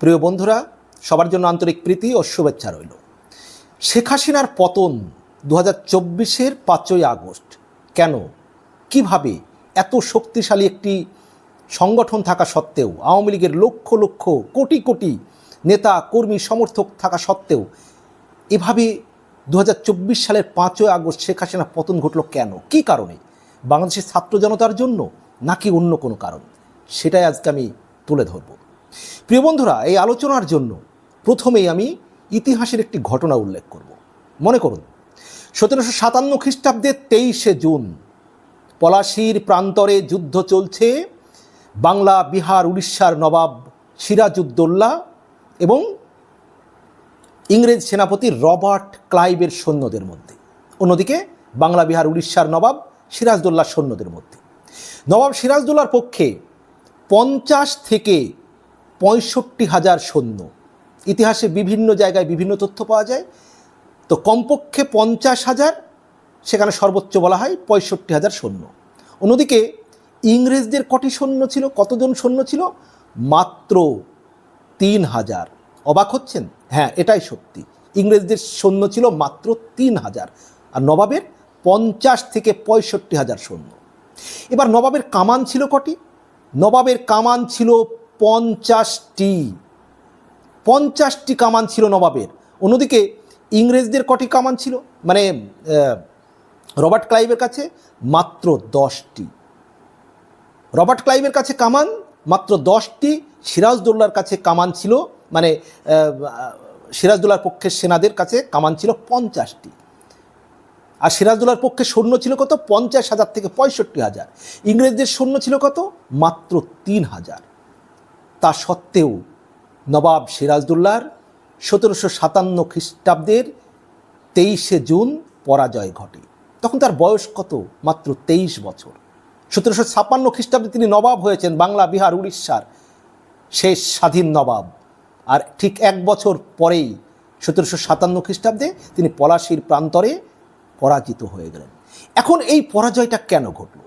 প্রিয় বন্ধুরা, সবার জন্য আন্তরিক প্রীতি ও শুভেচ্ছা রইল। শেখ হাসিনার পতন দু হাজার চব্বিশের পাঁচই আগস্ট কেন? কীভাবে এত শক্তিশালী একটি সংগঠন থাকা সত্ত্বেও, আওয়ামী লীগের লক্ষ লক্ষ কোটি কোটি নেতা, কর্মী, সমর্থক থাকা সত্ত্বেও, এভাবে দু হাজার চব্বিশ সালের পাঁচই আগস্ট শেখ হাসিনা পতন ঘটল কেন? কি কারণে? বাংলাদেশের ছাত্র জনতার জন্য নাকি অন্য কোনো কারণ? সেটাই আজকে আমি তুলে ধরব। প্রিয় বন্ধুরা, এই আলোচনার জন্য প্রথমেই আমি ইতিহাসের একটি ঘটনা উল্লেখ করব। মনে করুন, সতেরোশো সাতান্ন খ্রিস্টাব্দের তেইশে জুন পলাশির প্রান্তরে যুদ্ধ চলছে। বাংলা, বিহার, উড়িষ্যার নবাব সিরাজউদ্দৌল্লা এবং ইংরেজ সেনাপতি রবার্ট ক্লাইভের সৈন্যদের মধ্যে। অন্যদিকে বাংলা, বিহার, উড়িষ্যার নবাব সিরাজদৌল্লার সৈন্যদের মধ্যে। নবাব সিরাজদৌল্লার পক্ষে পঞ্চাশ থেকে পঁয়ষট্টি হাজার সৈন্য। ইতিহাসে বিভিন্ন জায়গায় বিভিন্ন তথ্য পাওয়া যায়। তো কমপক্ষে পঞ্চাশ হাজার, সেখানে সর্বোচ্চ বলা হয় পঁয়ষট্টি হাজার সৈন্য। অন্যদিকে ইংরেজদের কটি সৈন্য ছিল, কতজন সৈন্য ছিল? মাত্র তিন হাজার। অবাক হচ্ছেন? হ্যাঁ এটাই সত্যি। ইংরেজদের সৈন্য ছিল মাত্র তিন হাজার, আর নবাবের পঞ্চাশ থেকে পঁয়ষট্টি হাজার সৈন্য। এবার নবাবের কামান ছিল কটি? নবাবের কামান ছিল পঞ্চাশটি পঞ্চাশটি কামান ছিল নবাবের। অন্যদিকে ইংরেজদের কটি কামান ছিল? মানে রবার্ট ক্লাইভের কাছে মাত্র দশটি। রবার্ট ক্লাইভের কাছে কামান মাত্র দশটি, সিরাজদৌল্লার কাছে কামান ছিল মানে সিরাজদৌল্লার পক্ষের সেনাদের কাছে কামান ছিল পঞ্চাশটি। আর সিরাজদৌল্লার পক্ষে সৈন্য ছিল কত? পঞ্চাশ হাজার থেকে পঁয়ষট্টি হাজার। ইংরেজদের সৈন্য ছিল কত? মাত্র তিন হাজার। তা সত্ত্বেও নবাব সিরাজদুল্লার সতেরোশো সাতান্ন খ্রিস্টাব্দের তেইশে জুন পরাজয় ঘটে। তখন তার বয়স কত? মাত্র তেইশ বছর। সতেরোশো ছাপ্পান্ন খ্রিস্টাব্দে তিনি নবাব হয়েছেন বাংলা, বিহার, উড়িষ্যার শেষ স্বাধীন নবাব। আর ঠিক এক বছর পরেই সতেরোশো সাতান্ন খ্রিস্টাব্দে তিনি পলাশির প্রান্তরে পরাজিত হয়ে গেলেন। এখন এই পরাজয়টা কেন ঘটল?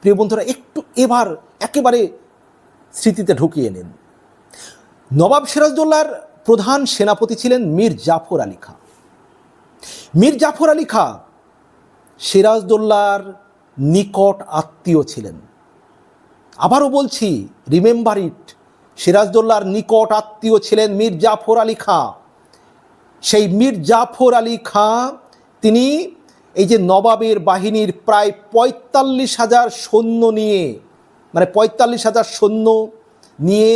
প্রিয় বন্ধুরা, একটু এবার একেবারে স্মৃতিতে ঢুকিয়ে নেন। নবাব সিরাজদৌল্লার প্রধান সেনাপতি ছিলেন মীর জাফর আলী খাঁ। মীর জাফর আলী খাঁ সিরাজদৌল্লার নিকট আত্মীয় ছিলেন। আবারও বলছি রিমেম্বার ইট সিরাজদৌল্লার নিকট আত্মীয় ছিলেন মীর জাফর আলী খাঁ। সেই মীর জাফর আলী খাঁ তিনি এই যে নবাবের বাহিনীর প্রায় পঁয়তাল্লিশ হাজার সৈন্য নিয়ে মানে পঁয়তাল্লিশ হাজার সৈন্য নিয়ে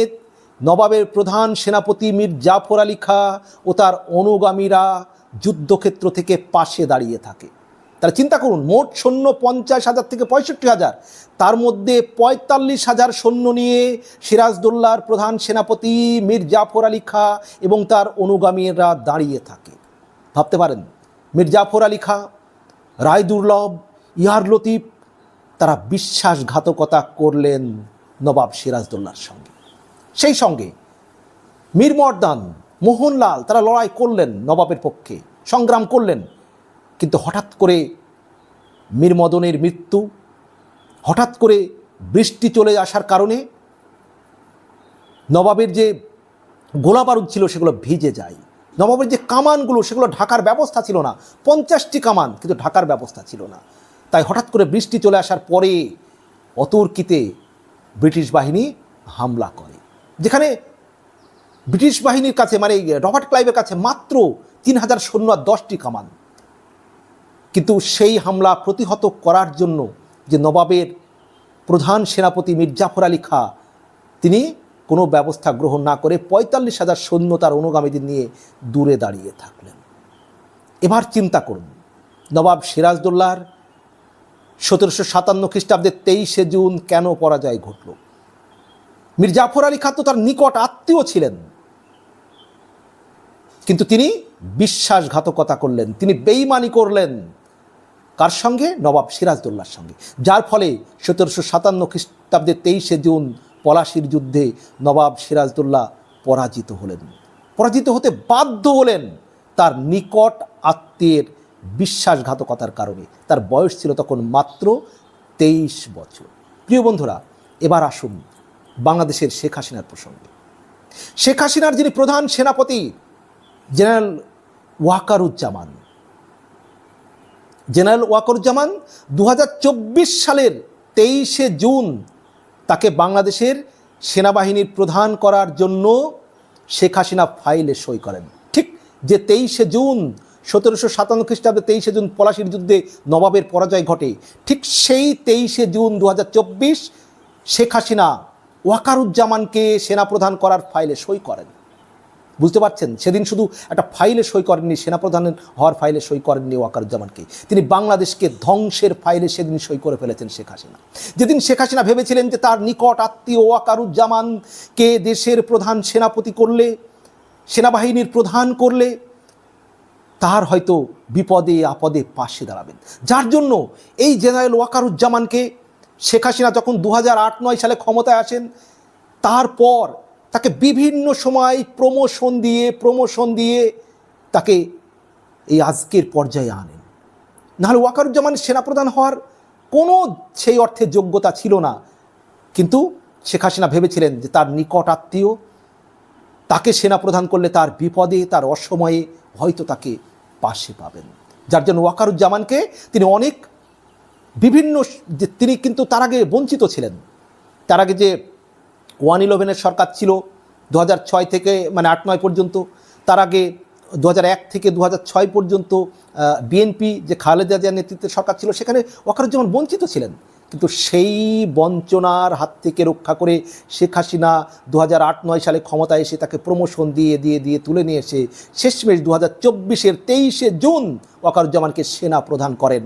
নবাবের প্রধান সেনাপতি মীর জাফর আলী খাঁ ও তার অনুগামীরা যুদ্ধক্ষেত্র থেকে পাশে দাঁড়িয়ে থাকে। তাহলে চিন্তা করুন, মোট সৈন্য পঞ্চাশ হাজার থেকে পঁয়ষট্টি হাজার। তার মধ্যে পঁয়তাল্লিশ হাজার সৈন্য নিয়ে সিরাজদৌল্লার প্রধান সেনাপতি মীর জাফর আলী খাঁ এবং তার অনুগামীরা দাঁড়িয়ে থাকে। ভাবতে পারেন, মীর জাফর আলী খাঁ রায় দুর্লভ ইহার লতিফ তারা বিশ্বাসঘাতকতা করলেন নবাব সিরাজদৌল্লার সঙ্গে। সেই সঙ্গে মীর মর্দান, মোহনলাল তারা লড়াই করলেন নবাবের পক্ষে, সংগ্রাম করলেন। কিন্তু হঠাৎ করে মীর মদনের মৃত্যু, হঠাৎ করে বৃষ্টি চলে আসার কারণে নবাবের যে গোলা বারুদ ছিল সেগুলো ভিজে যায়। নবাবের যে কামানগুলো সেগুলো ঢাকার ব্যবস্থা ছিল না। পঞ্চাশটি কামান, কিন্তু ঢাকার ব্যবস্থা ছিল না। তাই হঠাৎ করে বৃষ্টি চলে আসার পরে অতর্কিতে ব্রিটিশ বাহিনী হামলা করে। যেখানে ব্রিটিশ বাহিনীর কাছে মানে রবার্ট ক্লাইভের কাছে মাত্র তিন হাজার সৈন্য আর দশটি কামান। কিন্তু সেই হামলা প্রতিহত করার জন্য যে নবাবের প্রধান সেনাপতি মির্জাফর জাফর আলী খাঁ, তিনি কোনো ব্যবস্থা গ্রহণ না করে পঁয়তাল্লিশ হাজার সৈন্য তার অনুগামীদের নিয়ে দূরে দাঁড়িয়ে থাকলেন। এবার চিন্তা করুন, নবাব সিরাজদৌল্লার সতেরোশো সাতান্ন খ্রিস্টাব্দে তেইশে জুন কেন পরাজয় ঘটল? মীর জাফর আলী খাঁ তো তার নিকট আত্মীয় ছিলেন। কিন্তু তিনি বিশ্বাসঘাতকতা করলেন, তিনি বেইমানি করলেন। কার সঙ্গে? নবাব সিরাজদৌল্লার সঙ্গে। যার ফলে সতেরোশো সাতান্ন খ্রিস্টাব্দে তেইশে জুন পলাশির যুদ্ধে নবাব সিরাজদৌল্লাহ পরাজিত হলেন। পরাজিত হতে বাধ্য হলেন তার নিকট আত্মীয়ের বিশ্বাসঘাতকতার কারণে। তার বয়স ছিল তখন মাত্র তেইশ বছর। প্রিয় বন্ধুরা, এবার আসুন বাংলাদেশের শেখ হাসিনার প্রসঙ্গে। শেখ হাসিনার যিনি প্রধান সেনাপতি, জেনারেল ওয়াকারুজ্জামান। জেনারেল ওয়াকারুজ্জামান দু হাজার চব্বিশ সালের তেইশে জুন তাকে বাংলাদেশের সেনাবাহিনীর প্রধান করার জন্য শেখ হাসিনা ফাইলে সই করেন। ঠিক যে তেইশে জুন সতেরোশো সাতান্ন খ্রিস্টাব্দে তেইশে জুন পলাশির যুদ্ধে নবাবের পরাজয় ঘটে। ঠিক সেই তেইশে জুন দু হাজার চব্বিশ শেখ হাসিনা ওয়াকারুজ্জামানকে সেনাপ্রধান করার ফাইলে সই করেন। বুঝতে পারছেন? সেদিন শুধু একটা ফাইলে সই করেননি, সেনাপ্রধান হওয়ার ফাইলে সই করেননি ওয়াকারুজ্জামানকে। তিনি বাংলাদেশকে ধ্বংসের ফাইলে সেদিন সই করে ফেলেছেন শেখ হাসিনা। যেদিন শেখ হাসিনা ভেবেছিলেন যে তার নিকট আত্মীয় ওয়াকারুজ্জামানকে দেশের প্রধান সেনাপতি করলে, সেনাবাহিনীর প্রধান করলে তার হয়তো বিপদে, আপদে পাশে দাঁড়াবেন। যার জন্য এই জেনারেল ওয়াকারুজ্জামানকে শেখ হাসিনা যখন দু হাজার আট, নয় সালে ক্ষমতায় আসেন, তারপর তাকে বিভিন্ন সময় প্রমোশন দিয়ে প্রমোশন দিয়ে তাকে এই আজকের পর্যায়ে আনেন। নাহলে ওয়াকারুজ্জামান সেনাপ্রধান হওয়ার কোনো সেই অর্থে যোগ্যতা ছিল না। কিন্তু শেখ হাসিনা ভেবেছিলেন যে তার নিকট আত্মীয় তাকে সেনাপ্রধান করলে তার বিপদে, তার অসময়ে হয়তো তাকে পাশে পাবেন। যার জন্য ওয়াকারুজ্জামানকে তিনি অনেক বিভিন্ন তিনি কিন্তু তার আগে বঞ্চিত ছিলেন। তার আগে যে ওয়ান ইলেভেনের সরকার ছিল দু ছয় থেকে মানে আট নয় পর্যন্ত, তার আগে দু এক থেকে দু ছয় পর্যন্ত বিএনপি যে খালেদা জিয়ার নেতৃত্বের সরকার ছিল, সেখানে ওয়াকারুজ্জামান বঞ্চিত ছিলেন। কিন্তু সেই বঞ্চনার হাত থেকে রক্ষা করে শেখ হাসিনা দু হাজার সালে ক্ষমতায় এসে তাকে প্রমোশন দিয়ে দিয়ে দিয়ে তুলে নিয়ে এসে শেষমেশ দু হাজার চব্বিশের তেইশে জুন ওয়াকারুজ্জামানকে সেনা প্রদান করেন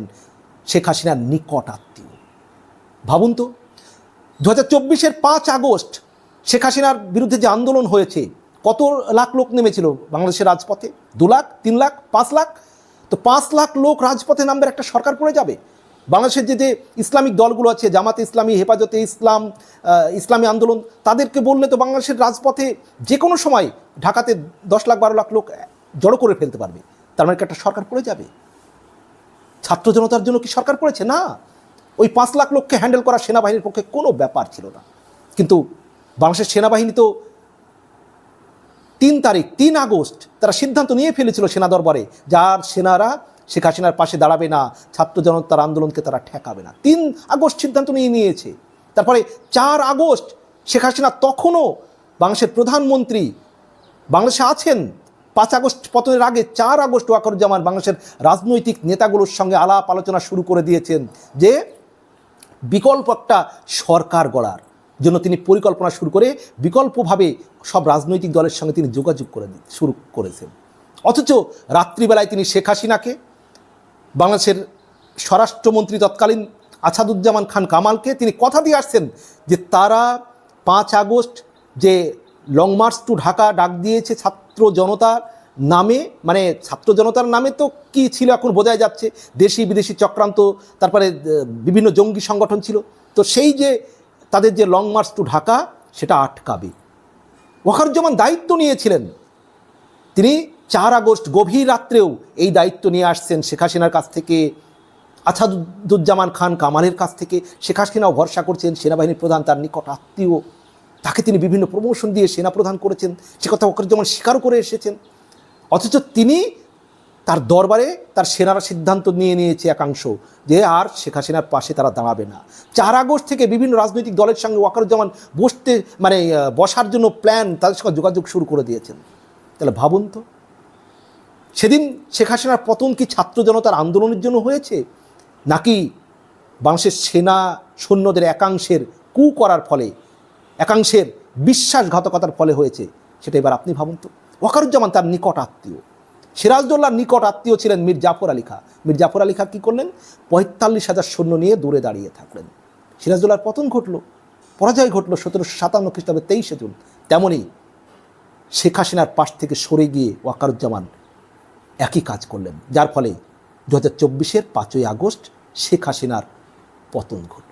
শেখ হাসিনার নিকট আত্মীয়। ভাবুন তো দু হাজার চব্বিশের পাঁচ আগস্ট শেখ হাসিনার বিরুদ্ধে যে আন্দোলন হয়েছে, কত লাখ লোক নেমেছিল বাংলাদেশের রাজপথে? দু লাখ, তিন লাখ, পাঁচ লাখ? তো পাঁচ লাখ লোক রাজপথে নামবে একটা সরকার পড়ে যাবে। বাংলাদেশের যে যে ইসলামিক দলগুলো আছে, জামাতে ইসলামী, হেফাজতে ইসলাম ইসলামী আন্দোলন, তাদেরকে বললে তো বাংলাদেশের রাজপথে যে কোনো সময় ঢাকাতে দশ লাখ, বারো লাখ লোক জড়ো করে ফেলতে পারবে। তার মানে একটা সরকার পড়ে যাবে? ছাত্র জনতার জন্য কি সরকার পড়েছে? না। ওই পাঁচ লাখ লোককে হ্যান্ডেল করা সেনাবাহিনীর পক্ষে কোনো ব্যাপার ছিল না। কিন্তু বাংলাদেশের সেনাবাহিনী তো তিন তারিখ, তিন আগস্ট তারা সিদ্ধান্ত নিয়ে ফেলেছিল সেনা দরবারে, যার সেনারা শেখ হাসিনার পাশে দাঁড়াবে না, ছাত্র জনতার আন্দোলনকে তারা ঠেকাবে না। তিন আগস্ট সিদ্ধান্ত নিয়ে নিয়েছে। তারপরে চার আগস্ট শেখ হাসিনা তখনও বাংলাদেশের প্রধানমন্ত্রী বাংলাদেশে আছেন। পাঁচ আগস্ট পতনের আগে চার আগস্ট ওয়াকরুজ্জামান বাংলাদেশের রাজনৈতিক নেতাগুলোর সঙ্গে আলাপ আলোচনা শুরু করে দিয়েছেন যে বিকল্প একটা সরকার গড়ার জন্য তিনি পরিকল্পনা শুরু করে বিকল্পভাবে সব রাজনৈতিক দলের সঙ্গে তিনি যোগাযোগ করে শুরু করেছেন। অথচ রাত্রিবেলায় তিনি শেখ হাসিনাকে বাংলাদেশের স্বরাষ্ট্রমন্ত্রী তৎকালীন আছাদুজ্জামান খান কামালকে তিনি কথা দিয়ে আসছেন যে তারা পাঁচ আগস্ট যে লং মার্চ টু ঢাকা ডাক দিয়েছে ছাত্র জনতার নামে মানে ছাত্র জনতার নামে তো কি ছিল এখন বোঝাই যাচ্ছে। দেশি বিদেশি চক্রান্ত, তারপরে বিভিন্ন জঙ্গি সংগঠন ছিল। তো সেই যে তাদের যে লং মার্চ টু ঢাকা, সেটা আটকাবে। ওয়াকারুজ্জামান দায়িত্ব নিয়েছিলেন। তিনি চার আগস্ট গভীর রাত্রেও এই দায়িত্ব নিয়ে আসছেন শেখ হাসিনার কাছ থেকে। আছাদুজ্জামান খান কামালের কাছ থেকে শেখ হাসিনাও ভরসা করছেন, সেনাবাহিনীর প্রধান তার নিকট আত্মীয়। তাকে তিনি বিভিন্ন প্রমোশন দিয়ে সেনা প্রধান করেছেন, সে কথা ওয়াকারুজ্জামান স্বীকারও করে এসেছেন। অথচ তিনি তার দরবারে তার সেনারা সিদ্ধান্ত নিয়ে নিয়েছে একাংশ যে আর শেখ হাসিনার পাশে তারা দাঁড়াবে না। চার আগস্ট থেকে বিভিন্ন রাজনৈতিক দলের সঙ্গে ওয়াকারুজ্জামান বসতে মানে বসার জন্য প্ল্যান তাদের সঙ্গে যোগাযোগ শুরু করে দিয়েছেন। তাহলে ভাবুন তো। সেদিন শেখ হাসিনার পতন কি ছাত্র জনতার আন্দোলনের জন্য হয়েছে? নাকি বাংলাদেশের সেনা সৈন্যদের একাংশের কু করার ফলে, একাংশের বিশ্বাসঘাতকতার ফলে হয়েছে? সেটা এবার আপনি ভাবুন তো। ওয়াকারুজ্জামান তার নিকট আত্মীয়। সিরাজদৌল্লার নিকট আত্মীয় ছিলেন মীর জাফর আলী খা। মীর জাফর আলী খা কী করলেন? পঁয়তাল্লিশ হাজার সৈন্য নিয়ে দূরে দাঁড়িয়ে থাকলেন। সিরাজদৌল্লার পতন ঘটল, পরাজয় ঘটল সতেরোশো সাতান্ন খ্রিস্টাব্দে তেইশে জুন। তেমনই শেখ হাসিনার পাশ থেকে সরে গিয়ে ওয়াকারুজ্জামান একই কাজ করলেন যার ফলে দু হাজার চব্বিশের পাঁচই আগস্ট শেখ হাসিনার পতন ঘটল।